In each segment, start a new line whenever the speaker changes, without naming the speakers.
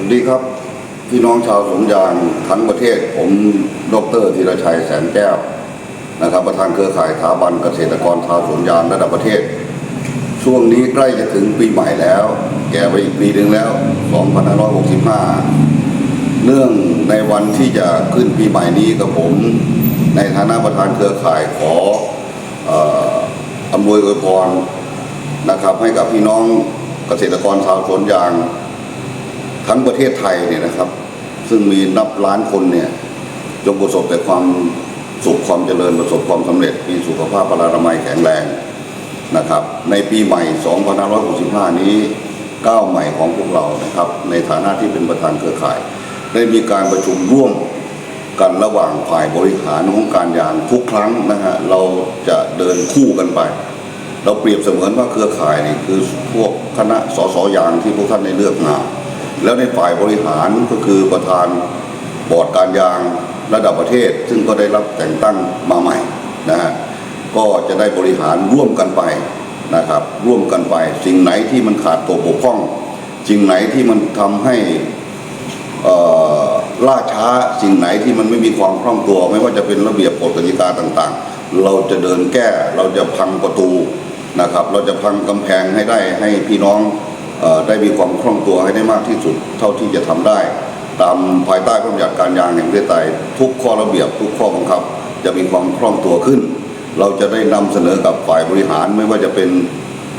สวัสดีครับ พี่น้องชาวสวนยางทั้งประเทศ ผมดรธีรชัยแสนแก้วนะครับ ประธานเครือข่ายสถาบันเกษตรกรชาวสวนยางระดับประเทศ ช่วงนี้ใกล้จะถึงปีใหม่แล้ว แก่ไปอีกปีหนึ่งแล้ว 2565 เนื่องในวันที่จะขึ้นปีใหม่นี้กับผม ในฐานะประธานเครือข่ายขอเอ่ออำนวยอวยพรนะครับให้กับพี่น้องเกษตรกรชาวสวนยาง ทั้งประเทศไทยเนี่ยนะครับ ซึ่งมีนับล้านคนเนี่ยจงประสบแต่ความสุขความเจริญประสบความสำเร็จ มีสุขภาพพลานามัยแข็งแรงนะครับ ในปีใหม่ 2565 นี้ก้าวใหม่ของพวกเรานะครับ ในฐานะที่เป็นประธานเครือข่าย ได้มีการประชุมร่วมกันระหว่างฝ่ายบริหารของการยางทุกครั้งนะฮะเราจะเดินคู่กันไป เราเปรียบเสมือนว่าเครือข่ายนี่คือพวกคณะสสยางที่พวกท่านได้เลือกมา แล้วในฝ่ายบริหารก็คือประธานบอร์ดการยางระดับประเทศ ซึ่งก็ได้รับแต่งตั้งมาใหม่นะฮะก็จะได้บริหารร่วมกันไปนะครับ ร่วมกันไป สิ่งไหนที่มันขาดตัวบกพร่อง สิ่งไหนที่มันทำให้อ่อล่าช้าสิ่งไหนที่มันไม่มีความคล่องตัว ไม่ว่าจะเป็นระเบียบกฎกติกาต่างๆ เราจะเดินแก้เราจะพังประตูนะครับ เราจะพังกำแพงให้ได้ให้พี่น้อง ได้มีความคล่องตัวให้ได้มากที่สุด เท่าที่จะทำได้ ตามภายใต้พระบัญญัติการยางแห่งประเทศไทยทุกข้อระเบียบทุกข้อบังคับ จะมีความคล่องตัวขึ้น เราจะได้นำเสนอกับฝ่ายบริหารไม่ว่าจะเป็น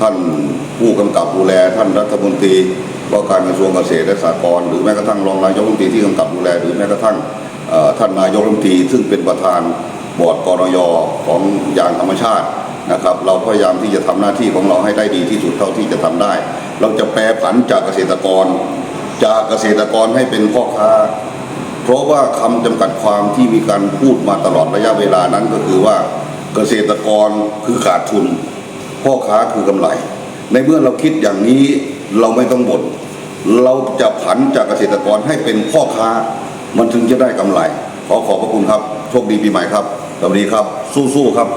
ท่านผู้กำกับดูแล ท่านรัฐมนตรีว่าการกระทรวงเกษตรและสหกรณ์หรือแม้กระทั่งรองนายกรัฐมนตรีที่กำกับดูแลหรือแม้กระทั่งท่านนายกรัฐมนตรีซึ่งเป็นประธานบอร์ดกรยของยางธรรมชาตินะครับ เราพยายามที่จะทำหน้าที่ของเราให้ได้ดีที่สุดเท่าที่จะทำได้ เราจะแปรผันจากเกษตรกร จากเกษตรกรให้เป็นพ่อค้า เพราะว่าคำจำกัดความที่มีการพูดมาตลอดระยะเวลานั้นก็คือว่าเกษตรกรคือขาดทุน พ่อค้าคือกำไร ในเมื่อเราคิดอย่างนี้เราไม่ต้องบ่นเราจะผันจากเกษตรกรให้เป็นพ่อค้า มันถึงจะได้กำไร ขอขอบพระคุณครับ โชคดีปีใหม่ครับสวัสดีครับ สู้ๆครับ